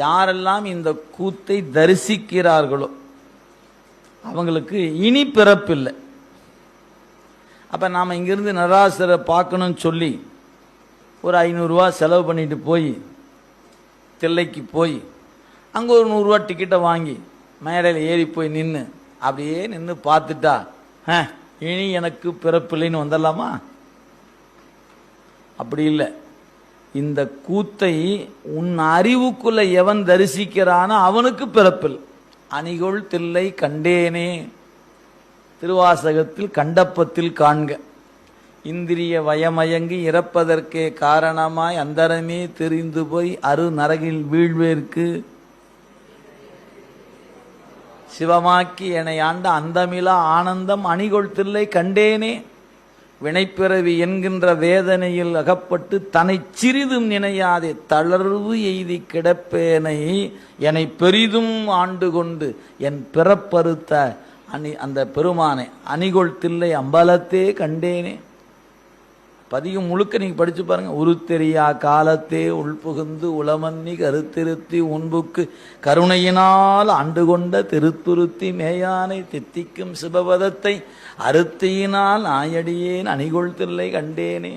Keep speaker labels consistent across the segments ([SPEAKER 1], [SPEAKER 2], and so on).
[SPEAKER 1] யாரெல்லாம் இந்த கூத்தை தரிசிக்கிறார்களோ அவங்களுக்கு இனி பிறப்பில்லை. அப்போ நாம் இங்கிருந்து நராசரை பார்க்கணும்னு சொல்லி ஒரு ஐநூறுரூவா செலவு பண்ணிட்டு போய் தில்லைக்கு போய் அங்கே ஒரு நூறுரூவா டிக்கெட்டை வாங்கி மேடையில் ஏறி போய் நின்று அப்படியே நின்று பார்த்துட்டா ஆ இனி எனக்கு பிறப்பில்லைன்னு வந்துடலாமா? அப்படி இல்லை. இந்த கூத்தை உன் அறிவுக்குள்ள எவன் தரிசிக்கிறானோ அவனுக்கு பிறப்பில். அணிகொள் தில்லை கண்டேனே. திருவாசகத்தில் கண்டப்பத்தில் காண்க. இந்திரிய வயமயங்கி இறப்பதற்கே காரணமாய் அந்தரமே தெரிந்து போய் அரு நரகில் வீழ்வேற்கு. சிவமாக்கி என்னை ஆண்ட அந்தமிலா ஆனந்தம் அணிகொள் தில்லை கண்டேனே. வினைப்பிறவி என்கின்ற வேதனையில் அகப்பட்டு தன்னை சிறிதும் நினையாதே தளர்வு எய்தி கிடப்பேனை என்னை பெரிதும் ஆண்டு கொண்டு என் பிறப்பறுத்த அணி அந்த பெருமானை அணிகொள் தில்லை அம்பலத்தே கண்டேனே. பதிகம் முழுக்க நீங்க படிச்சு பாருங்க. உருத்தெரியா காலத்தே உள்புகுந்து உளமன்னி கருத்திருத்தி உன்புக்கு கருணையினால் ஆண்டு கொண்ட திருத்துருத்தி மேயானை தித்திக்கும் சிவபதத்தை அறுத்தியினால் நாயடியேன் அணிகொள்தில்லை கண்டேனே.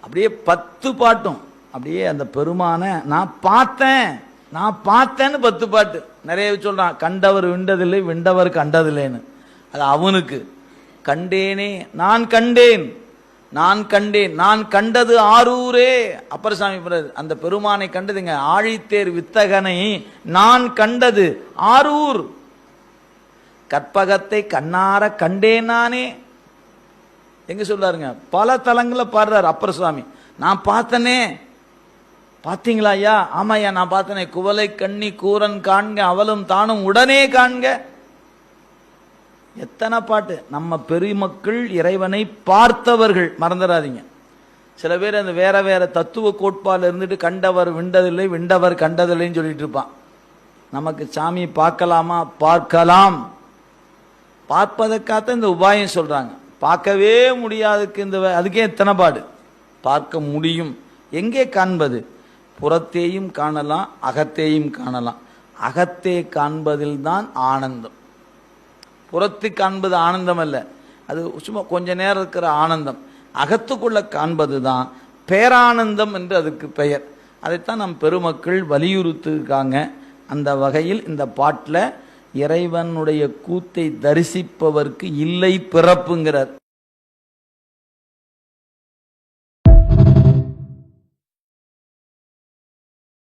[SPEAKER 1] அப்படியே பத்து பாட்டும். அப்படியே அந்த பெருமானை நான் பார்த்தேன் நான் பார்த்தேன்னு பத்து பாட்டு. நிறைய சொல்றான் கண்டவர் விண்டதில்லை விண்டவர் கண்டதில்லைன்னு. அது அவனுக்கு. கண்டேனே நான் கண்டேன் நான் கண்டேன் நான் கண்டது ஆரூரே. அப்பரசாமி அந்த பெருமானை கண்டதுங்க ஆழித்தேர் வித்தகனை நான் கண்டது ஆரூர். கற்பகத்தை கண்ணார கண்டேன் நானே. எங்க சொல்றாருங்க? பல தலங்களில் பாடுறார் அப்பர் சுவாமி நான் பார்த்தனே. பார்த்தீங்களா ஐயா? ஆமா ஐயா நான் பார்த்தனே. குவலை கண்ணி கூரன் காண்க அவளும் தானும் உடனே காண்க. எத்தனை பாட்டு? நம்ம பெருமக்கள் இறைவனை பார்த்தவர்கள். மறந்துடாதீங்க. சில பேர் அந்த வேற வேற தத்துவ கோட்பாடில் இருந்துட்டு கண்டவர் விண்டதில்லை விண்டவர் கண்டதில்லைன்னு சொல்லிட்டு இருப்பான். நமக்கு சாமி பார்க்கலாமா? பார்க்கலாம். பார்ப்பதற்காக இந்த உபாயம் சொல்றாங்க. பார்க்கவே முடியாதுக்கு இந்த அதுக்கே எத்தனை பாடு? பார்க்க முடியும். எங்கே காண்பது? புறத்தேயும் காணலாம் அகத்தேயும் காணலாம். அகத்தே காண்பதில் தான் ஆனந்தம். புறத்து காண்பது ஆனந்தம் அல்ல அது சும்மா கொஞ்ச நேரம் இருக்கிற ஆனந்தம். அகத்துக்குள்ள காண்பது தான் பேரானந்தம் என்று அதுக்கு பெயர். அதைத்தான் நம் பெருமக்கள் வலியுறுத்திருக்காங்க. அந்த வகையில் இந்த பாட்டில் இறைவனுடைய கூத்தை தரிசிப்பவர்க்கு இல்லை பிறப்புங்கிறார்.